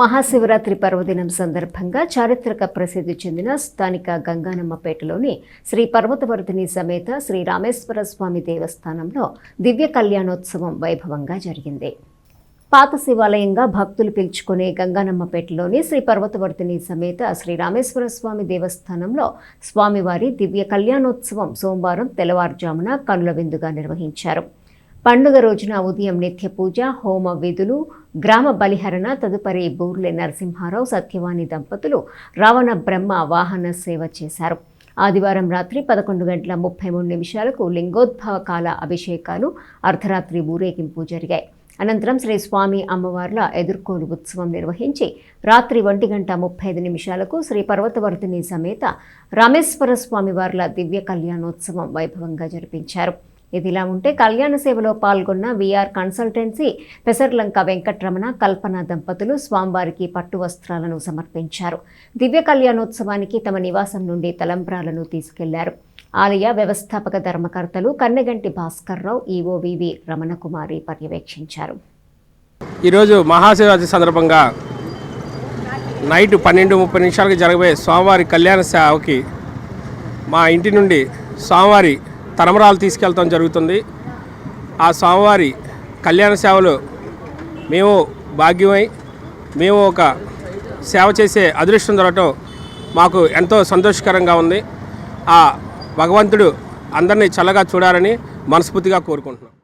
మహాశివరాత్రి పర్వదినం సందర్భంగా చారిత్రక ప్రసిద్ధి చెందిన స్థానిక గంగానమ్మపేటలోని శ్రీ పర్వతవర్ధిని సమేత శ్రీ రామేశ్వర స్వామి దేవస్థానంలో దివ్య కళ్యాణోత్సవం వైభవంగా జరిగింది. పాత శివాలయంగా భక్తులు పిలుచుకునే గంగానమ్మపేటలోని శ్రీ పర్వతవర్ధిని సమేత శ్రీ రామేశ్వర స్వామి దేవస్థానంలో స్వామివారి దివ్య కళ్యాణోత్సవం సోమవారం తెల్లవారుజామున కనుల విందుగా నిర్వహించారు. పండుగ రోజున ఉదయం నిత్య పూజ హోమ విధులు గ్రామ బలిహరణ తదుపరి బూర్లే నరసింహారావు సత్యవాణి దంపతులు రావణ బ్రహ్మ వాహన సేవ చేశారు. ఆదివారం రాత్రి పదకొండు గంటల ముప్పై మూడు నిమిషాలకు లింగోద్భవ కాల అభిషేకాలు అర్ధరాత్రి ఊరేగింపు జరిగాయి. అనంతరం శ్రీ స్వామి అమ్మవార్ల ఎదుర్కోలు ఉత్సవం నిర్వహించి రాత్రి ఒంటి గంట ముప్పై ఐదు నిమిషాలకు శ్రీ పర్వతవర్ధిని సమేత రామేశ్వర స్వామి వార్ల దివ్య కళ్యాణోత్సవం వైభవంగా జరిపించారు. ఇదిలా ఉంటే కళ్యాణ సేవలో పాల్గొన్న విఆర్ కన్సల్టెన్సీ పెసర్లంక వెంకట్రమణ కల్పన దంపతులు స్వామివారికి పట్టు వస్త్రాలను సమర్పించారు. దివ్య కళ్యాణోత్సవానికి తమ నివాసం నుండి తలంబ్రాలను తీసుకెళ్ళారు. ఆలయ వ్యవస్థాపక ధర్మకర్తలు కన్నెగంటి భాస్కర్రావు ఈఓవివి రమణకుమారి పర్యవేక్షించారు. ఈరోజు మహాశివరాత్రి సందర్భంగా నైట్ పన్నెండు ముప్పై నిమిషాలకు జరగబోయే స్వామివారి కళ్యాణ సేవకి మా ఇంటి నుండి స్వామివారి తరమరాలు తీసుకెళ్తాం జరుగుతుంది. ఆ స్వామివారి కళ్యాణ సేవలు మేము భాగ్యమై మేము ఒక సేవ చేసే అదృష్టం దొరకటం మాకు ఎంతో సంతోషకరంగా ఉంది. ఆ భగవంతుడు అందరినీ చల్లగా చూడాలని మనస్ఫూర్తిగా కోరుకుంటున్నాం.